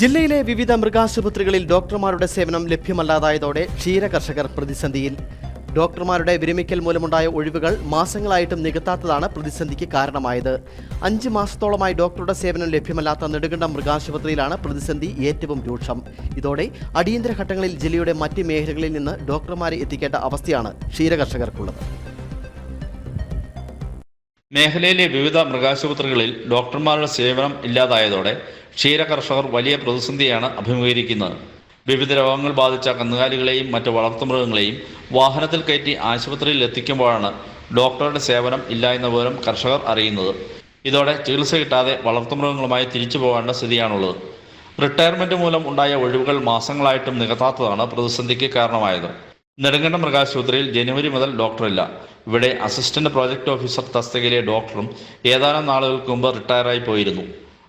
ജില്ലയിലെ വിവിധ മൃഗാശുപത്രികളിൽ ഡോക്ടർമാരുടെ സേവനം ലഭ്യമല്ലാതായതോടെ ക്ഷീര കർഷകർ പ്രതിസന്ധിയിൽ. ഡോക്ടർമാരുടെ വിരമിക്കൽ മൂലമുണ്ടായ ഒഴിവുകൾ മാസങ്ങളായിട്ടും നികത്താത്തതാണ് പ്രതിസന്ധിക്ക് കാരണമായത്. അഞ്ച് മാസത്തോളമായി ഡോക്ടറുടെ സേവനം ലഭ്യമല്ലാത്ത നെടുകണ്ടം മൃഗാശുപത്രിയിലാണ് പ്രതിസന്ധി ഏറ്റവും രൂക്ഷം. ഇതോടെ അടിയന്തര ഘട്ടങ്ങളിൽ ജില്ലയുടെ മറ്റ് മേഖലകളിൽ നിന്ന് ഡോക്ടർമാരെ എത്തിക്കേണ്ട അവസ്ഥയാണ് ക്ഷീരകർഷകർക്കുള്ളത്. മേഖലയിലെ വിവിധ മൃഗാശുപത്രികളിൽ ഡോക്ടർമാരുടെ സേവനം ഇല്ലാതായതോടെ ക്ഷീര കർഷകർ വലിയ പ്രതിസന്ധിയാണ് അഭിമുഖീകരിക്കുന്നത്. വിവിധ രോഗങ്ങൾ ബാധിച്ച കന്നുകാലികളെയും മറ്റ് വളർത്തുമൃഗങ്ങളെയും വാഹനത്തിൽ കയറ്റി ആശുപത്രിയിൽ എത്തിക്കുമ്പോഴാണ് ഡോക്ടറുടെ സേവനം ഇല്ല എന്ന വിവരം കർഷകർ അറിയുന്നത്. ഇതോടെ ചികിത്സ കിട്ടാതെ വളർത്തുമൃഗങ്ങളുമായി തിരിച്ചു പോകേണ്ട സ്ഥിതിയാണുള്ളത്. റിട്ടയർമെന്റ് മൂലം ഉണ്ടായ ഒഴിവുകൾ മാസങ്ങളായിട്ടും നികത്താത്തതാണ് പ്രതിസന്ധിക്ക് കാരണമായത്. നെടുങ്കണ്ടം മൃഗാശുപത്രിയിൽ ജനുവരി മുതൽ ഡോക്ടറില്ല ഇവിടെ അസിസ്റ്റന്റ് പ്രോജക്ട് ഓഫീസർ തസ്തികയിലെ ഡോക്ടറും ഏതാനും നാളുകൾക്ക് മുമ്പ് റിട്ടയറായി പോയിരുന്നു.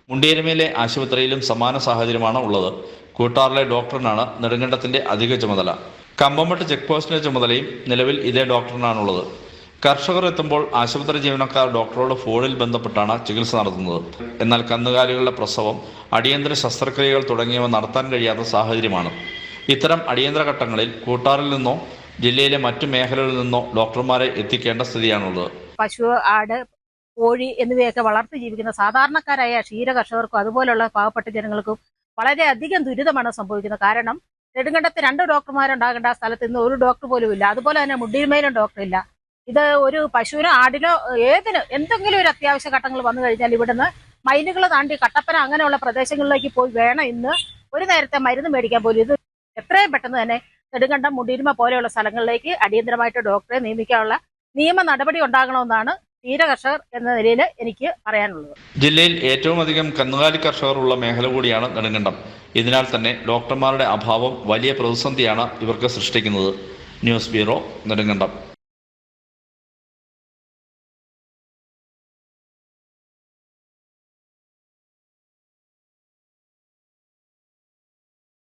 മുണ്ടിയരമയിലെ ആശുപത്രിയിലും സമാന സാഹചര്യമാണ് ഉള്ളത്. കൂട്ടാറിലെ ഡോക്ടറിനാണ് നെടുങ്കണ്ടത്തിന്റെ അധിക ചുമതല. കമ്പമട്ട് ചെക്ക് പോസ്റ്റിന്റെ ചുമതലയും നിലവിൽ ഇതേ ഡോക്ടറിനാണുള്ളത് കർഷകർ എത്തുമ്പോൾ ആശുപത്രി ജീവനക്കാർ ഡോക്ടറോട് ഫോണിൽ ബന്ധപ്പെട്ടാണ് ചികിത്സ നടത്തുന്നത്. എന്നാൽ കന്നുകാലികളുടെ പ്രസവം അടിയന്തര ശസ്ത്രക്രിയകൾ തുടങ്ങിയവ നടത്താൻ കഴിയാത്ത സാഹചര്യമാണ്. ഇത്തരം അടിയന്തര ഘട്ടങ്ങളിൽ കൂട്ടാറിൽ നിന്നോ ജില്ലയിലെ മറ്റു മേഖലകളിൽ നിന്നോ ഡോക്ടർമാരെ എത്തിക്കേണ്ട സ്ഥിതിയാണുള്ളത്. പശു ആട് കോഴി എന്നിവയൊക്കെ വളർത്തി ജീവിക്കുന്ന സാധാരണക്കാരായ ക്ഷീര കർഷകർക്കും അതുപോലുള്ള പാവപ്പെട്ട ജനങ്ങൾക്കും വളരെയധികം ദുരിതമാണ് സംഭവിക്കുന്നത്. കാരണം നെടുങ്കണ്ടത്ത് രണ്ട് ഡോക്ടർമാരുണ്ടാകേണ്ട സ്ഥലത്ത് ഇന്ന് ഒരു ഡോക്ടർ പോലും ഇല്ല. അതുപോലെ തന്നെ മുടിയുമേലും ഡോക്ടർ ഇല്ല. ഇത് ഒരു പശുവിനോ ആടിനോ ഏതിനോ എന്തെങ്കിലും ഒരു അത്യാവശ്യ ഘട്ടങ്ങൾ വന്നു കഴിഞ്ഞാൽ ഇവിടുന്ന് മൈലുകൾ താണ്ടി കട്ടപ്പന അങ്ങനെയുള്ള പ്രദേശങ്ങളിലേക്ക് പോയി വേണം ഇന്ന് ഒരു നേരത്തെ മരുന്ന് മേടിക്കാൻ പോലും. ഇത് എത്രയും പെട്ടെന്ന് തന്നെ നെടുങ്കണ്ടം മുടിരുമ പോലെയുള്ള സ്ഥലങ്ങളിലേക്ക് അടിയന്തരമായിട്ട് ഡോക്ടറെ നിയമിക്കാനുള്ള നിയമ നടപടി ഉണ്ടാകണമെന്നാണ് ക്ഷീരകർഷകർ എന്ന നിലയിൽ എനിക്ക് പറയാനുള്ളത്. ജില്ലയിൽ ഏറ്റവും അധികം കന്നുകാലി കർഷകർ ഉള്ള മേഖല കൂടിയാണ് നെടുങ്കണ്ടം. ഇതിനാൽ തന്നെ ഡോക്ടർമാരുടെ അഭാവം വലിയ പ്രതിസന്ധിയാണ് ഇവർക്ക് സൃഷ്ടിക്കുന്നത്. News bureau Nedumkandam.